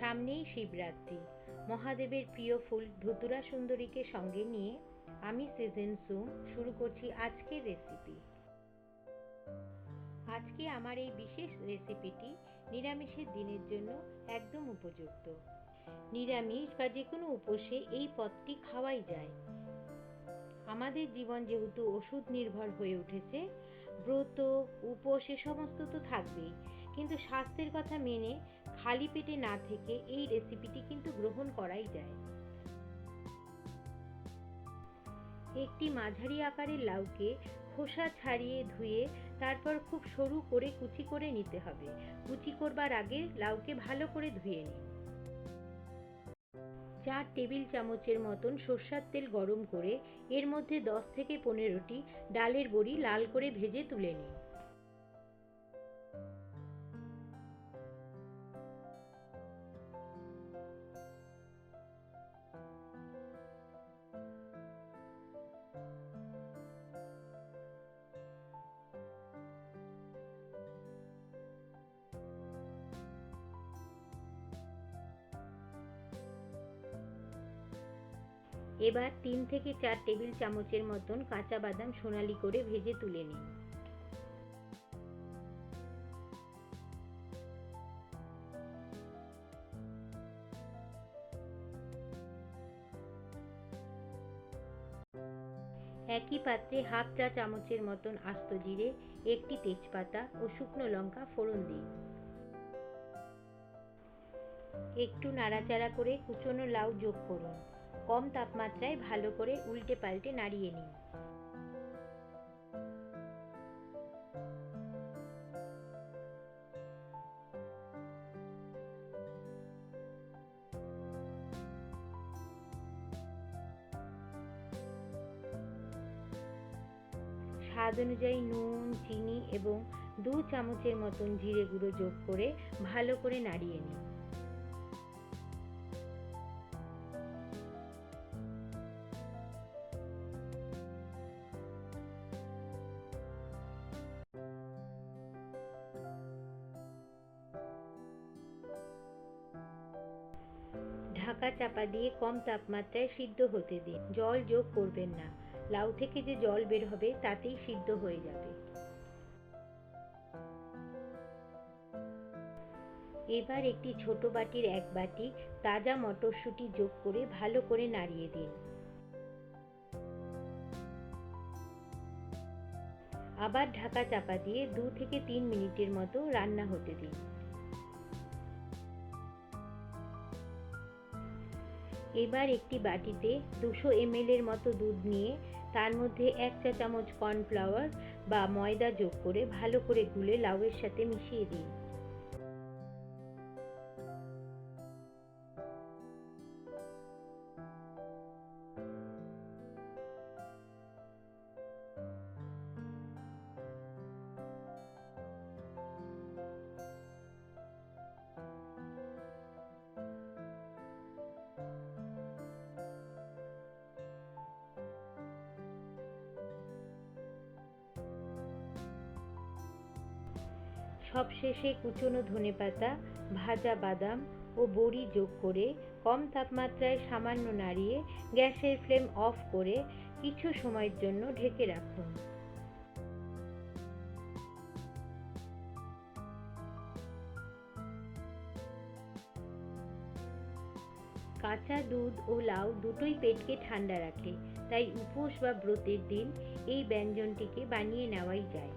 সামনেই শিবরাত্রি। মহাদেবের প্রিয় ফুল ধুতুরা সুন্দরীকে সঙ্গে নিয়ে আমি সিজন সুম শুরু করছি আজকের রেসিপি আজকে আমার এই বিশেষ রেসিপিটি নিরামিষের দিনের জন্য একদম উপযুক্ত। নিরামিষ বা যে কোনো উপসে এই পদটি খাওয়াই যায়। আমাদের জীবন যেহেতু ওষুধ নির্ভর হয়ে উঠেছে, ব্রত, উপোস এ সমস্ত তো থাকবেই। কিন্তু স্বাস্থ্যের কথা মেনে খালি পেটে না থেকে এই রেসিপিটি কিন্তু গ্রহণ করাই যায়। একটি মাঝারি আকারের লাউকে খোসা ছাড়িয়ে ধুয়ে তারপর খুব সরু করে কুচি করে নিতে হবে। কুচি করবার আগে লাউকে ভালো করে ধুয়ে নিন। চার টেবিল চামচের মতন সর্ষার তেল গরম করে এর মধ্যে দশ থেকে পনেরোটি ডালের বড়ি লাল করে ভেজে তুলে নিন। এবার তিন থেকে চার টেবিল চামচের মতন কাঁচা বাদাম সোনালি করে ভেজে তুলে নিন। একই পাত্রে হাফ চা চামচের মতন আস্ত জিরে, একটি তেজপাতা ও শুকনো লঙ্কা ফোড়ন দিন। একটু নাড়াচাড়া করে কুচনো লাউ যোগ করুন। কম তাপমাত্রায় ভালো করে উল্টে পাল্টে নাড়িয়ে নিন। স্বাদ অনুযায়ী নুন, চিনি এবং দু চামচের মতন জিরে গুঁড়ো যোগ করে ভালো করে নাড়িয়ে নিন। ঢাকা চাপা দিয়ে কম তাপমাত্রায় সিদ্ধ হতে দিন। জল যোগ করবেন না। লাউ থেকে যে জল বের হবে, তাতেই সিদ্ধ হয়ে যাবে। এবার একটি ছোট বাটির এক বাটি তাজা মটরশুঁটি যোগ করে ভালো করে নাড়িয়ে দিন। আবার ঢাকা চাপা দিয়ে দু থেকে তিন মিনিটের মতো রান্না হতে দিন। এবার একটি বাটিতে দুশো এমএল এর মতো দুধ নিয়ে তার মধ্যে এক চা চামচ কর্নফ্লাওয়ার বা ময়দা যোগ করে ভালো করে গুলে লাউয়ের সাথে মিশিয়ে দিন। সবশেষে কুচনো ধনেপাতা, ভাজা বাদাম ও বড়ি যোগ করে কম তাপমাত্রায় সামান্য নাড়িয়ে গ্যাসের ফ্লেম অফ করে কিছু সময়ের জন্য ঢেকে রাখুন। কাঁচা দুধ ও লাউ দুটোই পেটকে ঠান্ডা রাখে, তাই উপোস বা ব্রতের দিন এই ব্যঞ্জনটিকে বানিয়ে নেওয়াই যায়।